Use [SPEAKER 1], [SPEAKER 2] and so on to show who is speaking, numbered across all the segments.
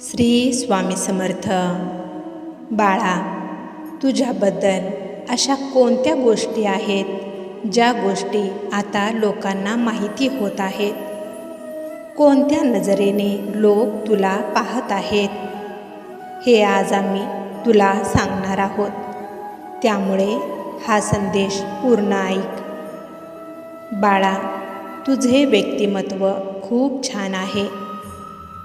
[SPEAKER 1] श्री स्वामी समर्थ. बाळा तुझ्याबद्दल अशा कोणत्या गोष्टी आहेत ज्या गोष्टी आता लोकांना माहिती होत आहेत? कोणत्या नजरेने लोक तुला पाहत आहेत? हे आज आम्ही तुला सांगणार आहोत. त्यामुळे हा संदेश पूर्ण ऐक. बाळा तुझे व्यक्तिमत्व खूप छान आहे.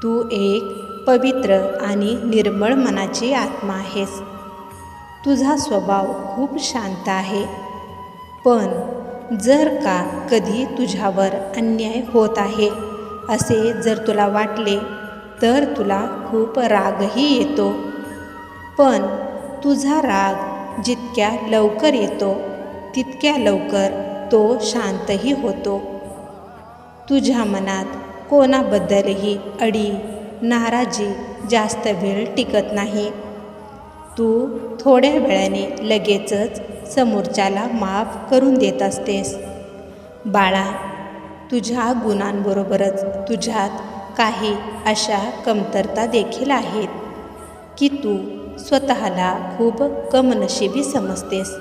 [SPEAKER 1] तू एक पवित्र आणि निर्मळ मनाची आत्मा आहेस. तुझा स्वभाव खूप शांत आहे. पण जर का कधी तुझ्यावर अन्याय होत आहे असे जर तुला वाटले तर तुला खूप रागही येतो. पण तुझा राग जितक्या लवकर येतो तितक्या लवकर तो शांतही होतो. तुझ्या मनात कोणाबद्दलही अडी नाराजी जास्त वेळ टिकत नाही. तू थोड्या वेळाने लगेचच समोरच्याला माफ करून देत असतेस. बाळा तुझ्या गुणांबरोबरच तुझ्यात काही अशा कमतरता देखील आहेत की तू स्वतःला खूप कमनशिबी समजतेस.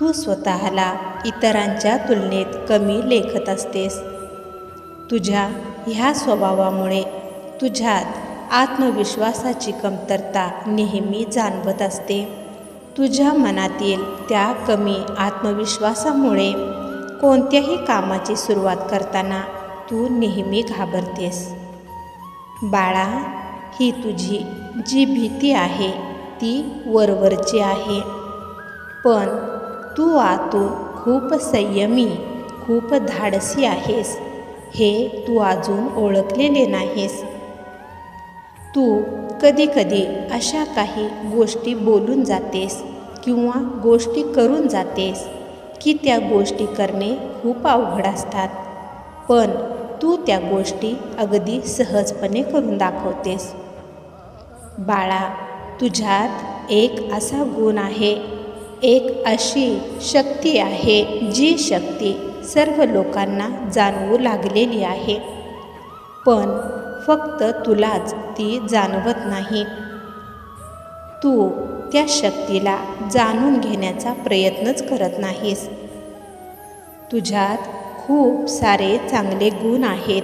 [SPEAKER 1] तू स्वतःला इतरांच्या तुलनेत कमी लेखत असतेस. तुझ्या ह्या स्वभावामुळे तुझ्यात आत्मविश्वासाची कमतरता नेहमी जाणवत असते. तुझ्या मनातील त्या कमी आत्मविश्वासामुळे कोणत्याही कामाची सुरुवात करताना तू नेहमी घाबरतेस. बाळा ही तुझी जी भीती आहे ती वरवरची आहे. पण तू आतून खूप संयमी खूप धाडसी आहेस. हे तू अजून ओळखलेले नाहीस. तू कधीकधी अशा काही गोष्टी बोलून जातेस किंवा गोष्टी करून जातेस की त्या गोष्टी करणे खूप अवघड असतात. पण तू त्या गोष्टी अगदी सहजपणे करून दाखवतेस. बाळा तुझ्यात एक असा गुण आहे एक अशी शक्ती आहे जी शक्ती सर्व लोकांना जाणवू लागलेली आहे. पण फक्त तुलाच ती जाणवत नाही. तू त्या शक्तीला जाणून घेण्याचा प्रयत्नच करत नाहीस. तुझ्यात खूप सारे चांगले गुण आहेत.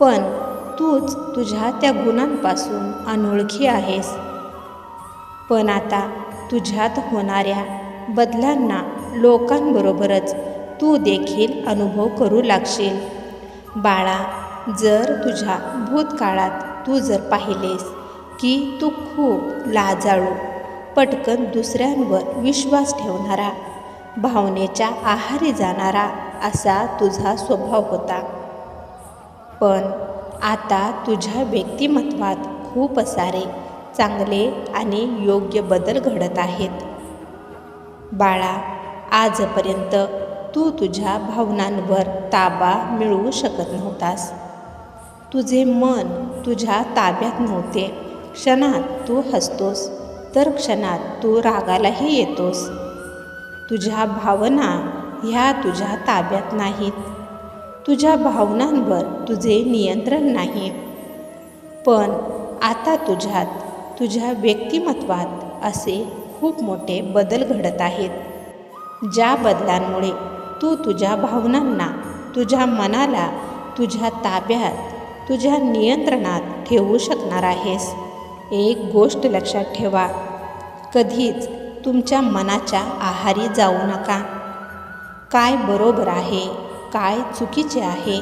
[SPEAKER 1] पण तूच तुझ्या त्या गुणांपासून अनोळखी आहेस. पण आता तुझ्यात होणाऱ्या बदलांना लोकांबरोबरच तू देखील अनुभव करू लागशील. बाळा जर तुझ्या भूतकाळात तू जर पाहिलेस की तू खूप लाजाळू पटकन दुसऱ्यांवर विश्वास ठेवणारा भावनेच्या आहारी जाणारा असा तुझा स्वभाव होता. पण आता तुझ्या व्यक्तिमत्वात खूप सारे चांगले आणि योग्य बदल घडत आहेत. बाळा आजपर्यंत तू तुझ्या भावनांवर ताबा मिळवू शकत नव्हतास. तुझे मन तुझ्या ताब्यात नव्हते. क्षणात तू हसतोस तर क्षणात तू रागालाही येतोस. तुझ्या भावना ह्या तुझ्या ताब्यात नाहीत. तुझ्या भावनांवर तुझे नियंत्रण नाही. पण आता तुझ्यात तुझ्या व्यक्तिमत्वात असे खूप मोठे बदल घडत आहेत. ज्या बदलांमुळे तू तुझ्या भावनांना तुझ्या मनाला तुझ्या ताब्यात तुझ्या नियंत्रणात ठेवू शकणार आहेस. एक गोष्ट लक्षात ठेवा. कधीच तुमच्या मनाच्या आहारी जाऊ नका. काय बरोबर आहे काय चुकीचे आहे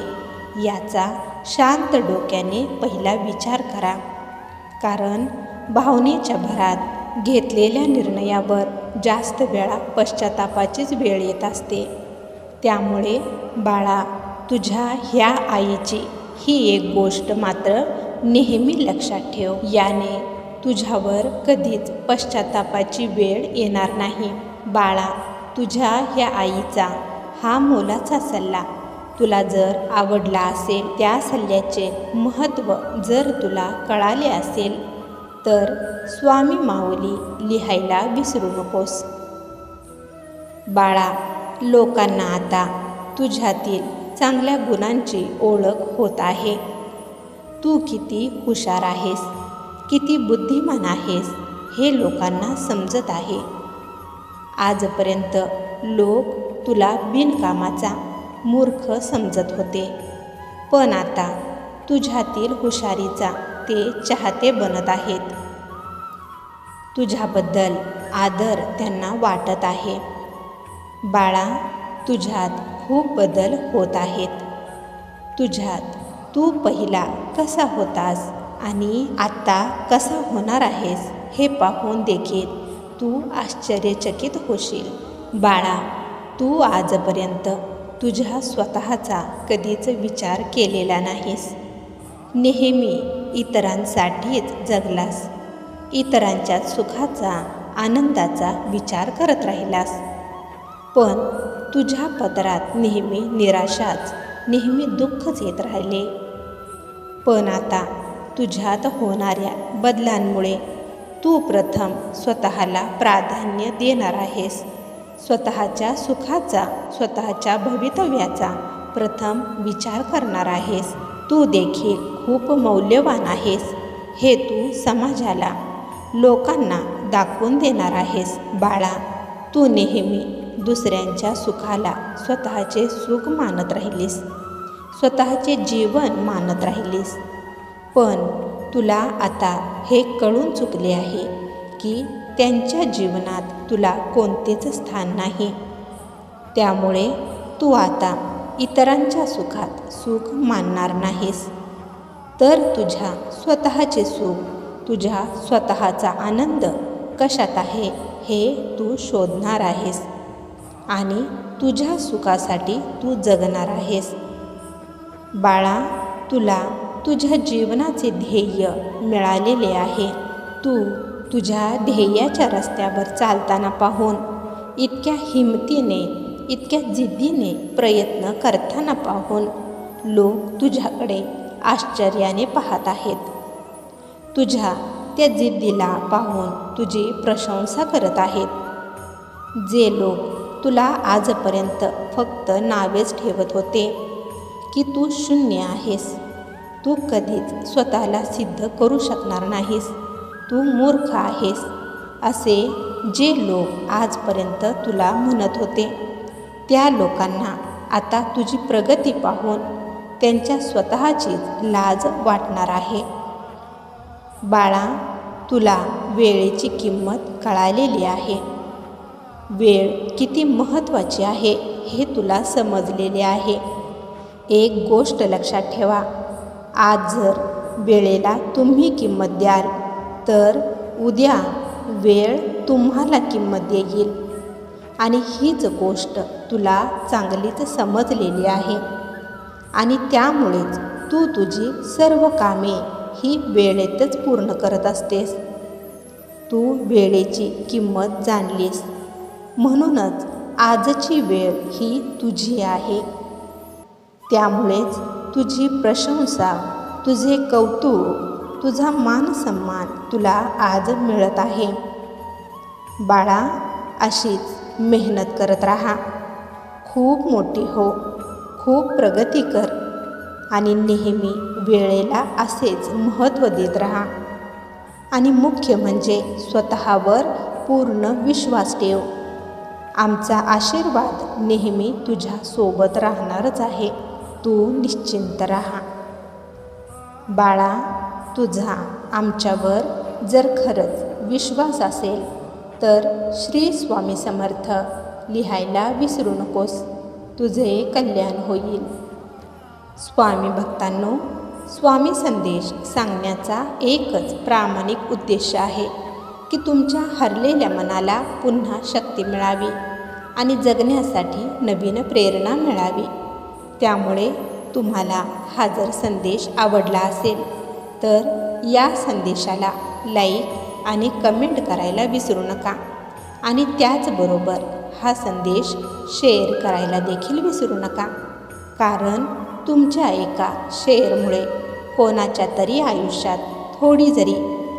[SPEAKER 1] याचा शांत डोक्याने पहिला विचार करा. कारण भावनेच्या भरात घेतलेल्या निर्णयावर जास्त वेळा पश्चातापाचीच वेळ येत असते. त्यामुळे बाळा तुझ्या ह्या आईची ही एक गोष्ट मात्र नेहमी लक्षात ठेव. याने तुझ्यावर कधीच पश्चातापाची वेळ येणार नाही. बाळा तुझ्या ह्या आईचा हा मोलाचा सल्ला. तुला जर आवडला असेल त्या सल्ल्याचे महत्त्व जर तुला कळाले असेल तर स्वामी माऊली लिहायला विसरू नकोस. बाळा लोकांना आता तुझ्यातील चांगल्या गुणांची ओळख होत आहे. तू किती हुशार आहेस किती बुद्धिमान आहेस हे लोकांना समजत आहे. आजपर्यंत लोक तुला बिनकामाचा मूर्ख समजत होते. पण आता तुझ्यातील हुशारीचा ते चाहते बनत आहेत. तुझ्याबद्दल आदर त्यांना वाटत आहे. बाळा तुझ्यात खूप बदल होत आहेत. तुझ्यात तू पहिला कसा होतास आणि आत्ता कसा होणार आहेस हे पाहून देखील तू आश्चर्यचकित होशील. बाळा तू आजपर्यंत तुझ्या स्वतःचा कधीच विचार केलेला नाहीस. नेहमी इतरांसाठीच जगलास. इतरांच्या सुखाचा आनंदाचा विचार करत राहिलास. पण तुझ्या पदरात नेहमी निराशाच नेहमी दुःखच येत राहिले. पण आता तुझ्यात होणाऱ्या बदलांमुळे तू प्रथम स्वतःला प्राधान्य देणार आहेस. स्वतःच्या सुखाचा स्वतःच्या भवितव्याचा प्रथम विचार करणार आहेस. तू देखील खूप मौल्यवान आहेस. हे तू समाजाला लोकांना दाखवून देणार आहेस. बाळा तू नेहमी दुसऱ्यांच्या सुखाला स्वतःचे सुख मानत राहिलीस. स्वतःचे जीवन मानत राहिलीस. पण तुला आता हे कळून चुकले आहे की त्यांच्या जीवनात तुला कोणतेच स्थान नाही. त्यामुळे तू आता इतरांच्या सुखात सुख मानणार नाहीस. तर तुझ्या स्वतःचे सुख तुझ्या स्वतःचा आनंद कशात आहे हे तू शोधणार आहेस. आणि तुझ्या सुखासाठी तू जगणार आहेस. बाळा तुला तुझ्या जीवनाचे ध्येय मिळालेले आहे. तू तुझ्या ध्येयाच्या रस्त्यावर चालताना पाहून इतक्या हिमतीने इतक्या जिद्दीने प्रयत्न करताना पाहून लोक तुझ्याकडे आश्चर्याने पाहत आहेत. तुझ्या त्या जिद्दीला पाहून तुझी प्रशंसा करत आहेत. जे लोक तुला आजपर्यंत फक्त नावेच ठेवत होते की तू शून्य आहेस. तू कधीच स्वतःला सिद्ध करू शकणार नाहीस. तू मूर्ख आहेस असे जे लोक आजपर्यंत तुला म्हणत होते. त्या लोकांना आता तुझी प्रगती पाहून त्यांच्या स्वतःचीच लाज वाटणार आहे. बाळा तुला वेळेची किंमत कळालेली आहे. वेळ किती महत्त्वाची आहे हे तुला समजलेले आहे. एक गोष्ट लक्षात ठेवा. आज जर वेळेला तुम्ही किंमत द्याल तर उद्या वेळ तुम्हाला किंमत देईल. आणि हीच गोष्ट तुला चांगलीच समजलेली आहे. आणि त्यामुळेच तू तुझी सर्व कामे ही वेळेतच पूर्ण करत असतेस. तू वेळेची किंमत जाणलीस. म्हणूनच आजची वेळ ही तुझी आहे. त्यामुळेच तुझी प्रशंसा तुझे कौतुक तुझा मानसन्मान तुला आज मिळत आहे. बाळा अशीच मेहनत करत राहा. खूप मोठी हो खूप प्रगती कर आणि नेहमी वेळेला असेच महत्त्व देत राहा. आणि मुख्य म्हणजे स्वतःवर पूर्ण विश्वास ठेव. आमचा आशीर्वाद नेहमी तुझ्या सोबत राहणारच आहे. तू निश्चिंत राहा. बाळा तुझा आमच्यावर जर खरंच विश्वास असेल तर श्री स्वामी समर्थ लिहायला विसरू नकोस. तुझे कल्याण होईल. स्वामी भक्तांनो स्वामी संदेश सांगण्याचा एकच प्रामाणिक उद्देश आहे. की तुमच्या हरलेल्या मनाला पुन्हा शक्ती मिळावी आणि जगण्यासाठी नवीन प्रेरणा मिळावी. त्यामुळे तुम्हाला हा जर संदेश आवडला असेल तर या संदेशाला लाईक आणि कमेंट करायला विसरू नका. आणि त्याचबरोबर हा संदेश शेअर करायला देखील विसरू नका. कारण तुमच्या एका शेअरमुळे कोणाच्या तरी आयुष्यात थोडी जरी